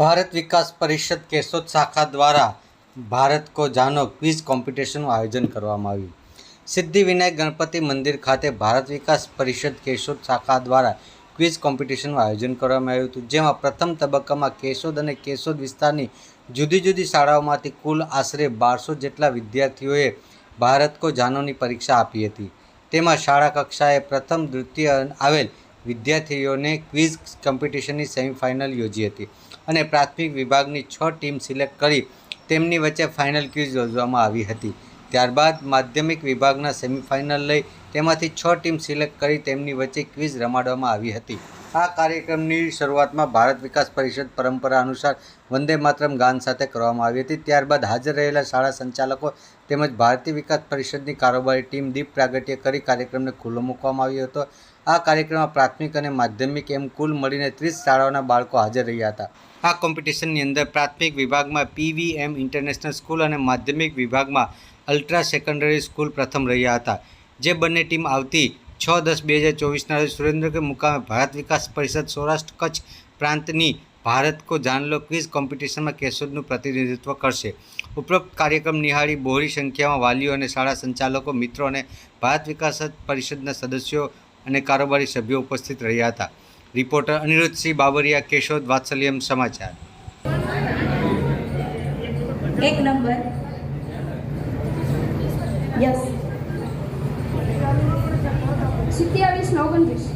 ભારત વિકાસ પરિષદ કેશોદ શાખા દ્વારા ભારત કો જાનો ક્વિઝ કોમ્પિટિશનનું આયોજન કરવામાં આવ્યું. સિદ્ધિવિનાયક ગણપતિ મંદિર ખાતે ભારત વિકાસ પરિષદ કેશોદ શાખા દ્વારા ક્વિઝ કોમ્પિટિશનનું આયોજન કરવામાં આવ્યું હતું, જેમાં પ્રથમ તબક્કામાં કેશોદ અને કેશોદ વિસ્તારની જુદી જુદી શાળાઓમાંથી કુલ આશરે બારસો જેટલા વિદ્યાર્થીઓએ ભારત કો જાનોની પરીક્ષા આપી હતી. તેમાં શાળા કક્ષાએ પ્રથમ, દ્વિતીય આવેલ વિદ્યાર્થીઓને ક્વિઝ કોમ્પિટિશનની સેમિફાઇનલ યોજી હતી. અને પ્રાથમિક વિભાગની છ ટીમ સિલેક્ટ કરી તેમની વચ્ચે ફાઇનલ ક્વિઝ યોજવામાં આવી હતી. ત્યારબાદ માધ્યમિક વિભાગના સેમિફાઇનલ લઈ તેમાંથી છ ટીમ સિલેક્ટ કરી તેમની વચ્ચે ક્વિઝ રમાડવામાં આવી હતી. આ કાર્યક્રમની શરૂઆતમાં ભારત વિકાસ પરિષદ પરંપરા અનુસાર વંદે માતરમ ગાન સાથે કરવામાં આવી હતી. ત્યારબાદ હાજર રહેલા શાળા સંચાલકો તેમજ ભારતીય વિકાસ પરિષદની કારોબારી ટીમ દીપ પ્રાગટ્ય કરી કાર્યક્રમને ખુલ્લો મૂકવામાં આવ્યો હતો. આ કાર્યક્રમમાં પ્રાથમિક અને માધ્યમિક એમ કુલ મળીને ત્રીસ શાળાઓના બાળકો હાજર રહ્યા હતા. આ કોમ્પિટિશનની અંદર પ્રાથમિક વિભાગમાં પીવીએમ ઇન્ટરનેશનલ સ્કૂલ અને માધ્યમિક વિભાગમાં અલ્ટ્રા સેકન્ડરી સ્કૂલ પ્રથમ રહ્યા હતા. જે બંને ટીમ આવતી છ દસ બે હજાર ચોવીસના રોજ સુરેન્દ્રનગર મુકામે ભારત વિકાસ પરિષદ સૌરાષ્ટ્ર કચ્છ પ્રાંતની ભારત કો જાનલો ક્વિઝ કોમ્પિટિશનમાં કેશોદનું પ્રતિનિધિત્વ કરશે. ઉપરોક્ત કાર્યક્રમ નિહાળી બહોળી સંખ્યામાં વાલીઓ અને શાળા સંચાલકો, મિત્રો અને ભારત વિકાસ પરિષદના સદસ્યો અને કારોબારી સભ્યો ઉપસ્થિત રહ્યા હતા. રિપોર્ટર અનિરુદ્ધસિંહ બાબરિયા કેશોદ વાત્સલ્યમ સમાચાર. એક નંબર. યસ સિત્યાવીસ ઓગણત્રીસ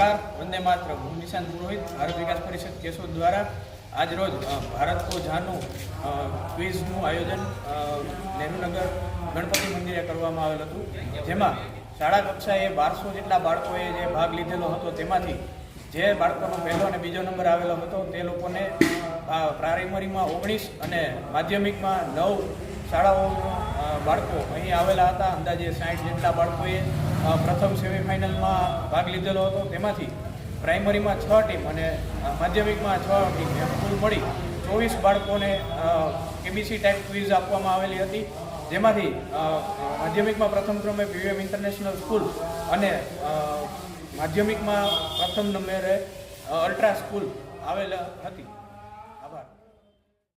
નમસ્કાર. વંદે માત્ર હું નિશાંત પુરોહિત, ભારત વિકાસ પરિષદ કેશોદ દ્વારા આજ રોજ ભારત કો જાનું ક્વિઝનું આયોજન નહેરુનગર ગણપતિ મંદિરે કરવામાં આવેલ હતું. જેમાં શાળા કક્ષાએ બારસો જેટલા બાળકોએ જે ભાગ લીધેલો હતો તેમાંથી જે બાળકોનો પહેલો અને બીજો નંબર આવેલો હતો તે લોકોને પ્રાઇમરીમાં ઓગણીસ અને માધ્યમિકમાં નવ શાળાઓ અ, બાળકો અહીં આવેલા હતા. અંદાજે સાઠ જેટલા બાળકોએ પ્રથમ સેમિફાઇનલમાં ભાગ લીધેલો હતો. તેમાંથી પ્રાઇમરીમાં છ ટીમ અને માધ્યમિકમાં છ ટીમ એમ કુલ મળી ચોવીસ બાળકોને કેબીસી ટાઈપ ક્વિઝ આપવામાં આવેલી હતી. જેમાંથી માધ્યમિકમાં પ્રથમ ક્રમે પીવીએમ ઇન્ટરનેશનલ સ્કૂલ અને માધ્યમિકમાં પ્રથમ નંબરે અલ્ટ્રા સ્કૂલ આવેલ હતી.